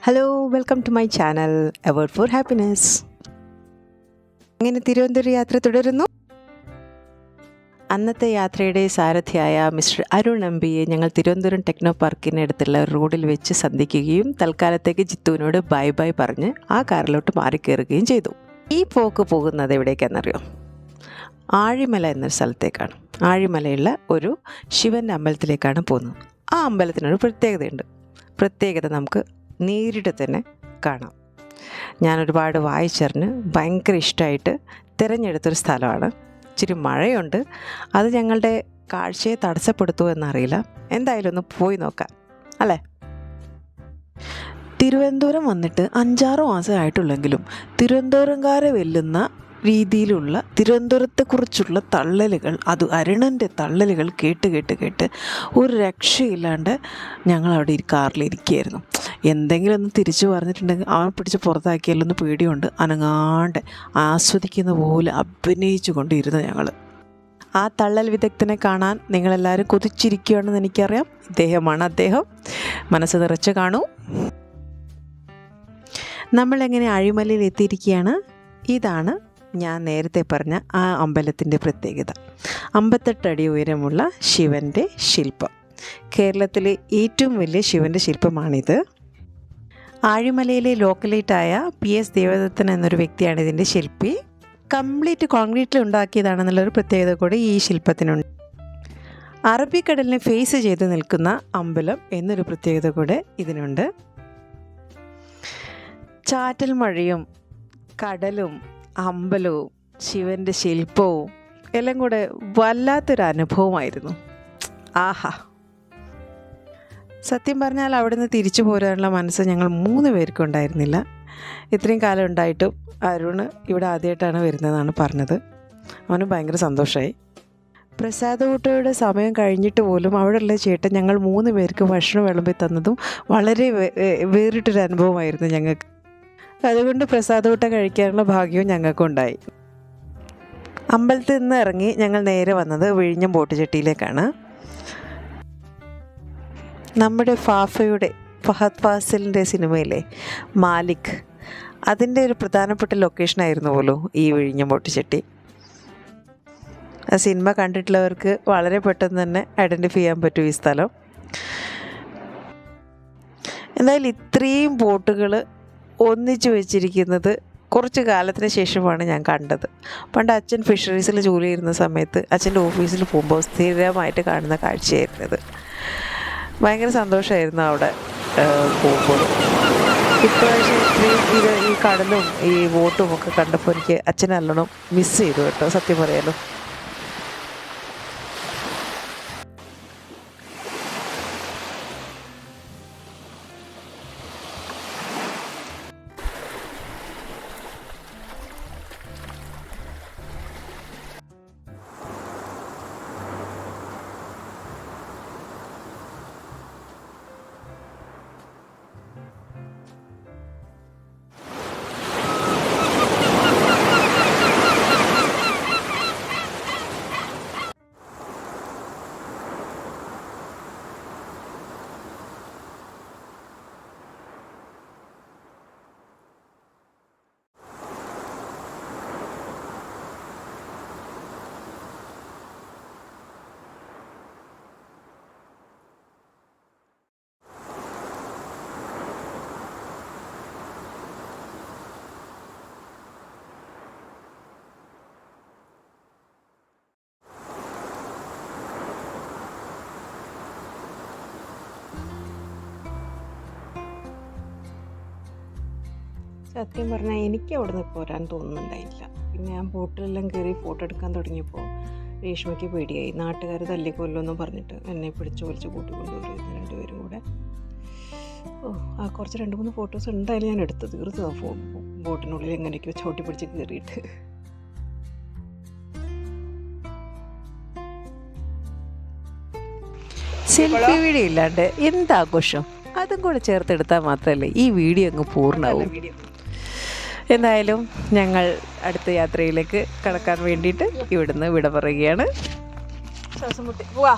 Hello welcome to my channel award for happiness അങ്ങനെ തിരുവനന്തപുരം യാത്ര തുടരുന്നു. അന്നത്തെ യാത്രയുടെ സാരഥിയായ മിസ്റ്റർ അരുൺ എംപിയെ ഞങ്ങൾ തിരുവനന്തപുരം ടെക്നോ പാർക്കിനടുത്തുള്ള റോഡിൽ വെച്ച് സന്ധിക്കുകയും തൽക്കാലത്തേക്ക് ജിത്തുവിനോട് ബൈ ബൈ പറഞ്ഞ് ആ കാറിലോട്ട് മാറിക്കയറുകയും ചെയ്തു. ഈ പോക്ക് പോകുന്നത് എവിടേക്കാണെന്നറിയോ? ആഴിമല എന്നൊരു സ്ഥലത്തേക്കാണ്. ആഴിമലയുള്ള ഒരു ശിവന്റെ അമ്പലത്തിലേക്കാണ് പോകുന്നത്. ആ അമ്പലത്തിനൊരു പ്രത്യേകതയുണ്ട്. പ്രത്യേകത നമുക്ക് നേരിട്ട് തന്നെ കാണാം. ഞാൻ ഒരുപാട് വായിച്ചറിഞ്ഞ് ഭയങ്കര ഇഷ്ടമായിട്ട് തിരഞ്ഞെടുത്തൊരു സ്ഥലമാണ്. ഇച്ചിരി മഴയുണ്ട്. അത് ഞങ്ങളുടെ കാഴ്ചയെ തടസ്സപ്പെടുത്തുമോ എന്നറിയില്ല. എന്തായാലും ഒന്ന് പോയി നോക്കാം. അല്ലേ? തിരുവനന്തപുരം വന്നിട്ട് അഞ്ചാറ് മാസമായിട്ടുള്ളെങ്കിലും തിരുവനന്തപുരംകാരെ വെല്ലുന്ന രീതിയിലുള്ള തിരുവനന്തപുരത്തെക്കുറിച്ചുള്ള തള്ളലുകൾ അത് അരുണന്റെ തള്ളലുകൾ കേട്ട് കേട്ട് കേട്ട് ഒരു രക്ഷയില്ലാണ്ട് ഞങ്ങൾ അവിടെ കാറിലിരിക്കുകയായിരുന്നു. എന്തെങ്കിലും ഒന്ന് തിരിച്ചു പറഞ്ഞിട്ടുണ്ടെങ്കിൽ അവൻ പിടിച്ച് പുറത്താക്കിയാലൊന്ന് പേടിയുണ്ട്. അനങ്ങാണ്ട് ആസ്വദിക്കുന്ന പോലെ അഭിനയിച്ചു കൊണ്ടിരുന്നു ഞങ്ങൾ ആ തള്ളൽ വിദഗ്ധനെ കാണാൻ നിങ്ങളെല്ലാവരും കൊതിച്ചിരിക്കുകയാണെന്ന് എനിക്കറിയാം. ഇദ്ദേഹമാണ് അദ്ദേഹം. മനസ്സ് നിറച്ച് കാണൂ. നമ്മളെങ്ങനെ അഴിമലയിൽ എത്തിയിരിക്കുകയാണ്? ഇതാണ് ഞാൻ നേരത്തെ പറഞ്ഞ ആ അമ്പലത്തിന്റെ പ്രത്യേകത. അമ്പത്തെട്ടടി ഉയരമുള്ള ശിവന്റെ ശില്പം. കേരളത്തിലെ ഏറ്റവും വലിയ ശിവന്റെ ശില്പമാണിത്. ആഴിമലയിലെ ലോക്കലേറ്റായ പി എസ് ദേവദത്തൻ എന്നൊരു വ്യക്തിയാണ് ഇതിന്റെ ശില്പി. കംപ്ലീറ്റ് കോൺക്രീറ്റിൽ ഉണ്ടാക്കിയതാണെന്നുള്ളൊരു പ്രത്യേകത കൂടി ഈ ശില്പത്തിനുണ്ട്. അറബിക്കടലിനെ ഫേസ് ചെയ്ത് നിൽക്കുന്ന അമ്പലം എന്നൊരു പ്രത്യേകത കൂടെ ഇതിനുണ്ട്. ചാറ്റൽ മഴയും കടലും അമ്പലവും ശിവന്റെ ശില്പവും എല്ലാം കൂടെ വല്ലാത്തൊരു അനുഭവമായിരുന്നു ആഹാ. സത്യം പറഞ്ഞാൽ അവിടെ നിന്ന് തിരിച്ചു പോരാനുള്ള മനസ്സ് ഞങ്ങൾ മൂന്ന് പേർക്കും ഉണ്ടായിരുന്നില്ല. ഇത്രയും കാലം ഉണ്ടായിട്ടും അരുൺ ഇവിടെ ആദ്യമായിട്ടാണ് വരുന്നതെന്നാണ് പറഞ്ഞത്. അവന് ഭയങ്കര സന്തോഷമായി പ്രസാദ ഊട്ടയുടെ സമയം കഴിഞ്ഞിട്ട് പോലും അവിടെയുള്ള ചേട്ടൻ ഞങ്ങൾ മൂന്ന് പേർക്ക് ഭക്ഷണം വിളമ്പി തന്നതും വളരെ വേറിട്ടൊരു അനുഭവമായിരുന്നു ഞങ്ങൾക്ക്. അതുകൊണ്ട് പ്രസാദ ഊട്ട കഴിക്കാനുള്ള ഭാഗ്യവും ഞങ്ങൾക്കുണ്ടായി അമ്പലത്തിൽ നിന്ന് ഇറങ്ങി ഞങ്ങൾ നേരെ വന്നത് വിഴിഞ്ഞം ബോട്ട് ചെട്ടിയിലേക്കാണ് നമ്മുടെ ഫാഫയുടെ ഫഹദ് ഫാസിലിന്റെ സിനിമയിലെ മാലിക്. അതിന്റെ ഒരു പ്രധാനപ്പെട്ട ലൊക്കേഷൻ ആയിരുന്നു പോലും ഈ വിഴിഞ്ഞം ബോട്ടുചെട്ടി ആ സിനിമ കണ്ടിട്ടുള്ളവർക്ക് വളരെ പെട്ടെന്ന് തന്നെ ഐഡന്റിഫൈ ചെയ്യാൻ പറ്റും ഈ സ്ഥലം. എന്തായാലും ഇത്രയും ബോട്ടുകൾ ഒന്നിച്ചു വെച്ചിരിക്കുന്നത് കുറച്ച് കാലത്തിന് ശേഷമാണ് ഞാൻ കണ്ടത്. പണ്ട് അച്ഛൻ ഫിഷറീസിൽ ജോലി ചെയ്യുന്ന സമയത്ത് അച്ഛന്റെ ഓഫീസിൽ പോകുമ്പോൾ സ്ഥിരമായിട്ട് കാണുന്ന കാഴ്ചയായിരുന്നത് ഭയങ്കര സന്തോഷമായിരുന്നു അവിടെ. പോകുമ്പോൾ ഇപ്രാവശ്യം ഇത്രയും ഇത് ഈ കടലും ഈ ബോട്ടും ഒക്കെ കണ്ടപ്പോൾ എനിക്ക് അച്ഛനെ മിസ് ചെയ്തു കേട്ടോ സത്യം പറയാലോ. സത്യം പറഞ്ഞാൽ എനിക്ക് അവിടെ നിന്ന് പോരാൻ തോന്നുന്നുണ്ടായില്ല. പിന്നെ ഞാൻ ബോട്ടിലെല്ലാം കയറി ഫോട്ടോ എടുക്കാൻ തുടങ്ങിയപ്പോൾ രേഷ്മയ്ക്ക് പേടിയായി. നാട്ടുകാർ തല്ലിക്കൊല്ലുമെന്നും പറഞ്ഞിട്ട് എന്നെ പിടിച്ച് കൂട്ടി കൂട്ടിക്കൊണ്ടുവരുന്നു രണ്ടുപേരും കൂടെ. ഓ ആ കുറച്ച് രണ്ട് മൂന്ന് ഫോട്ടോസ് എന്തായാലും ഞാൻ എടുത്തു തീർത്തു ആ ഫോ ബോട്ടിനുള്ളിൽ എങ്ങനെയൊക്കെയോ ചവിട്ടി പിടിച്ച് കയറിയിട്ട് സെൽഫി വീഡിയോ ഇല്ലാണ്ട് എന്താഘോഷം അതും കൂടെ ചേർത്തെടുത്താൽ മാത്രമല്ലേ ഈ വീഡിയോ അങ്ങ് പൂർണമാവും എന്തായാലും ഞങ്ങൾ അടുത്ത യാത്രയിലേക്ക് കടക്കാൻ വേണ്ടിയിട്ട് ഇവിടുന്ന് വിട പറയുകയാണ്. ശ്വാസം മുട്ടി. പോവാ.